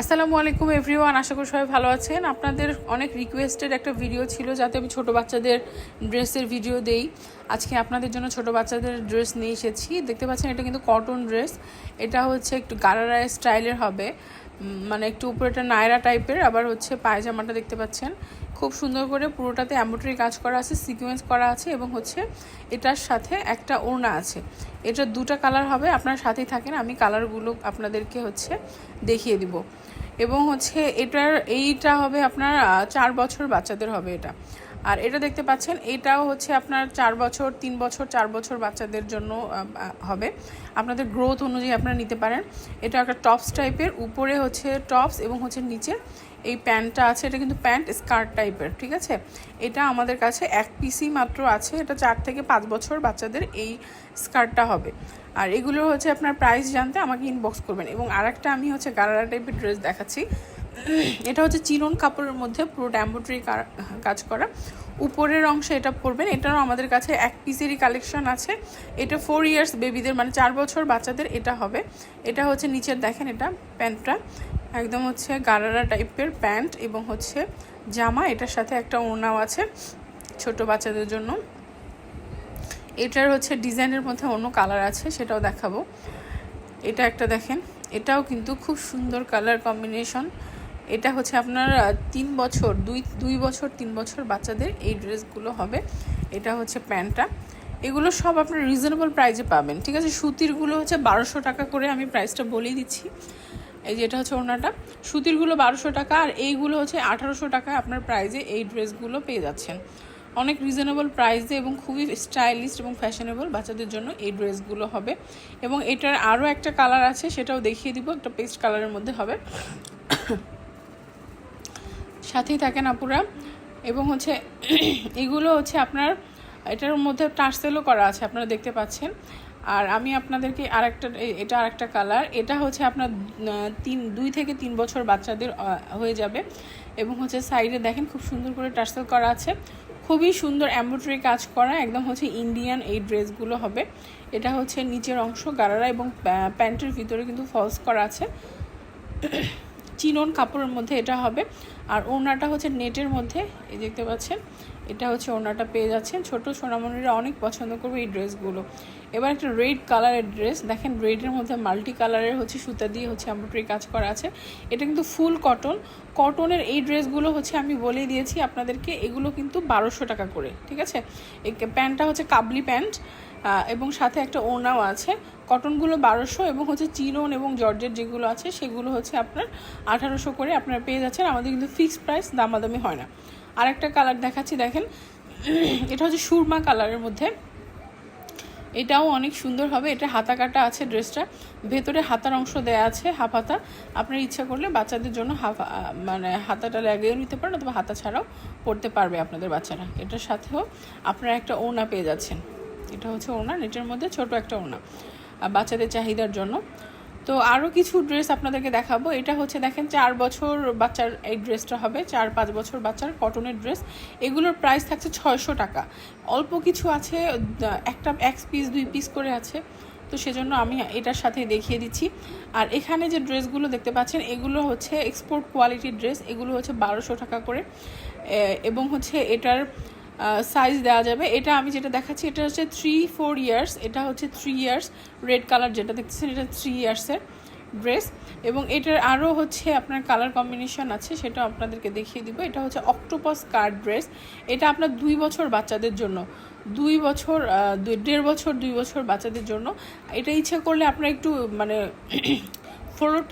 আসসালামু আলাইকুম এভরিওয়ান আশা করি সবাই ভালো আছেন। আপনাদের অনেক রিকোয়েস্টেড একটা ভিডিও ছিল, যাতে আমি ছোট বাচ্চাদের ড্রেসের ভিডিও দেই। আজকে আপনাদের জন্য ছোট বাচ্চাদের ড্রেস নিয়ে এসেছি। দেখতে পাচ্ছেন, এটা কিন্তু কটন ড্রেস এটা হচ্ছে একটু গারারায় স্টাইলের হবে। মানে একটু উপরে একটা নায়রা টাইপের আবার হচ্ছে পায়জামাটা দেখতে পাচ্ছেন। খুব সুন্দর করে পুরোটাতে এম্ব্রয়ডারি কাজ করা আছে, সিকোয়েন্স করা আছে এবং হচ্ছে এটার সাথে একটা ওড়না আছে। এটা দুটা কালার হবে, আপনার সাথেই থাকেন, আমি কালারগুলো আপনাদেরকে হচ্ছে দেখিয়ে দিব। এবং হচ্ছে এটার, এইটা হবে আপনার চার বছর বাচ্চাদের হবে এটা। আর এটা দেখতে পাচ্ছেন, এটাও হচ্ছে আপনার চার বছর, তিন বছর, চার বছর বাচ্চাদের জন্য হবে। আপনাদের গ্রোথ অনুযায়ী আপনারা নিতে পারেন। এটা একটা টপস টাইপের উপরে হচ্ছে টপস এবং হচ্ছে নিচে এই প্যান্টটা আছে, এটা কিন্তু প্যান্ট স্কার্ট টাইপের, ঠিক আছে? এটা আমাদের কাছে এক পিসই মাত্র আছে, এটা চার থেকে পাঁচ বছর বাচ্চাদের এই স্কার্টটা হবে। আর এগুলো হচ্ছে আপনার প্রাইস জানতে আমাকে ইনবক্স করবেন। এবং আরেকটা আমি হচ্ছে গারারা টাইপের ড্রেস দেখাচ্ছি। এটা হচ্ছে চিরন কাপড়ের মধ্যে পুরো ড্যাম্বোট্রি কাজ করা। উপরের অংশে এটা পরবেন এটারও আমাদের কাছে এক পিসেরই কালেকশন আছে। এটা ফোর ইয়ার্স বেবিদের মানে চার বছর বাচ্চাদের এটা হবে। এটা হচ্ছে নিচের, দেখেন এটা প্যান্টটা। একদম হচ্ছে গারারা টাইপের প্যান্ট এবং হচ্ছে জামা, এটার সাথে একটা ওড়নাও আছে ছোট বাচ্চাদের জন্য। এটার হচ্ছে ডিজাইনের মধ্যে অন্য কালার আছে, সেটাও দেখাবো। এটা একটা দেখেন, এটাও কিন্তু খুব সুন্দর কালার কম্বিনেশন। এটা হচ্ছে আপনার তিন বছর, দুই দুই বছর, তিন বছর বাচ্চাদের এই ড্রেসগুলো হবে। এটা হচ্ছে প্যান্টটা। এগুলো সব আপনার রিজনেবল প্রাইসে পাবেন, ঠিক আছে? সুতিরগুলো হচ্ছে বারোশো টাকা করে আমি প্রাইসটা বলেই দিচ্ছি। এই যে এটা হচ্ছে ওনাটা সুতিরগুলো বারোশো টাকা আর এইগুলো হচ্ছে আঠারোশো টাকায় আপনার প্রাইজে এই ড্রেসগুলো পেয়ে যাচ্ছেন। অনেক রিজনেবল প্রাইসে এবং খুবই স্টাইলিশ এবং ফ্যাশনেবল বাচ্চাদের জন্য এই ড্রেসগুলো হবে। এবং এটার আরও একটা কালার আছে, সেটাও দেখিয়ে দিব, একটা পেস্ট কালারের মধ্যে হবে। সাথেই থাকেন আপুরা। এবং হচ্ছে, এগুলো হচ্ছে আপনার, এটার মধ্যে টার্সেলও করা আছে, আপনারা দেখতে পাচ্ছেন। আর আমি আপনাদেরকে আরেকটা এটা আরেকটা কালার এটা হচ্ছে আপনার তিন, দুই থেকে তিন বছর বাচ্চাদের হয়ে যাবে। এবং হচ্ছে সাইডে দেখেন খুব সুন্দর করে টার্সেল করা আছে। খুবই সুন্দর এমব্রয়ডারি কাজ করা, একদম হচ্ছে ইন্ডিয়ান এই ড্রেসগুলো হবে। এটা হচ্ছে নিচের অংশ, গারারা এবং প্যান্টের ভিতরে কিন্তু ফলস করা আছে। চিনন কাপড়ের মধ্যে এটা হবে। আর ওড়নাটা হচ্ছে নেটের মধ্যে, এই দেখতে পাচ্ছেন। এটা হচ্ছে ওড়নাটা পেয়ে যাচ্ছেন। ছোট সোনামণিরা অনেক পছন্দ করবে এই ড্রেসগুলো। এবার একটা রেড কালারের ড্রেস। দেখেন রেডের মধ্যে মাল্টি কালারের হচ্ছে সুতা দিয়ে হচ্ছে এমব্রয়ডারি কাজ করা আছে। এটা কিন্তু ফুল কটন। কটনের এই ড্রেসগুলো হচ্ছে আমি বলেই দিয়েছি আপনাদেরকে। এগুলো কিন্তু বারোশো টাকা করে, ঠিক আছে? এই প্যান্টটা হচ্ছে কাবলি প্যান্ট। এবং সাথে একটা ওনাও আছে। কটনগুলো বারোশো এবং হচ্ছে চিনন এবং জর্জের যেগুলো আছে, সেগুলো হচ্ছে আপনার আঠারোশো করে আপনারা পেয়ে যাচ্ছেন। আমাদের কিন্তু ফিক্সড প্রাইস দামাদামি হয় না। আর একটা কালার দেখাচ্ছি, দেখেন। এটা হচ্ছে সুরমা কালারের মধ্যে। এটাও অনেক সুন্দর হবে। এটা হাতা কাটা আছে ড্রেসটা। ভেতরে হাতার অংশ দেয়া আছে, হাফ হাতা। আপনার ইচ্ছা করলে বাচ্চাদের জন্য হাফ মানে হাতাটা লাগিয়েও নিতে পারেন অথবা হাতা ছাড়াও পড়তে পারবে আপনাদের বাচ্চারা। এটার সাথেও আপনারা একটা ওনা পেয়ে যাচ্ছেন। এটা হচ্ছে ওড়না, নেটের মধ্যে ছোট একটা ওড়না বাচ্চাদের চাহিদার জন্য। তো আরও কিছু ড্রেস আপনাদেরকে দেখাবো। এটা হচ্ছে দেখেন চার বছর বাচ্চার এই ড্রেসটা হবে, চার পাঁচ বছর বাচ্চার কটনের ড্রেস এগুলোর প্রাইস থাকছে ছয়শো টাকা। অল্প কিছু আছে একটা এক পিস দুই পিস করে আছে। তো সেজন্য আমি এটার সাথে দেখিয়ে দিচ্ছি। আর এখানে যে ড্রেসগুলো দেখতে পাচ্ছেন, এগুলো হচ্ছে এক্সপোর্ট কোয়ালিটির ড্রেস এগুলো হচ্ছে বারোশো টাকা করে। এবং হচ্ছে এটার সাইজ দেওয়া যাবে। এটা আমি যেটা দেখাচ্ছি, এটা হচ্ছে থ্রি ফোর ইয়ার্স এটা হচ্ছে থ্রি ইয়ার্স রেড কালার যেটা দেখতেছেন, এটা থ্রি ইয়ার্সের ড্রেস এবং এটার আরও হচ্ছে আপনার কালার কম্বিনেশন আছে, সেটা আপনাদেরকে দেখিয়ে দিব। এটা হচ্ছে অক্টোপাস কার্ড ড্রেস এটা আপনার দুই বছর বাচ্চাদের জন্য। দুই বছর দেড় বছর, দুই বছর বাচ্চাদের জন্য। এটা ইচ্ছা করলে আপনারা একটু মানে ফ্লোরটা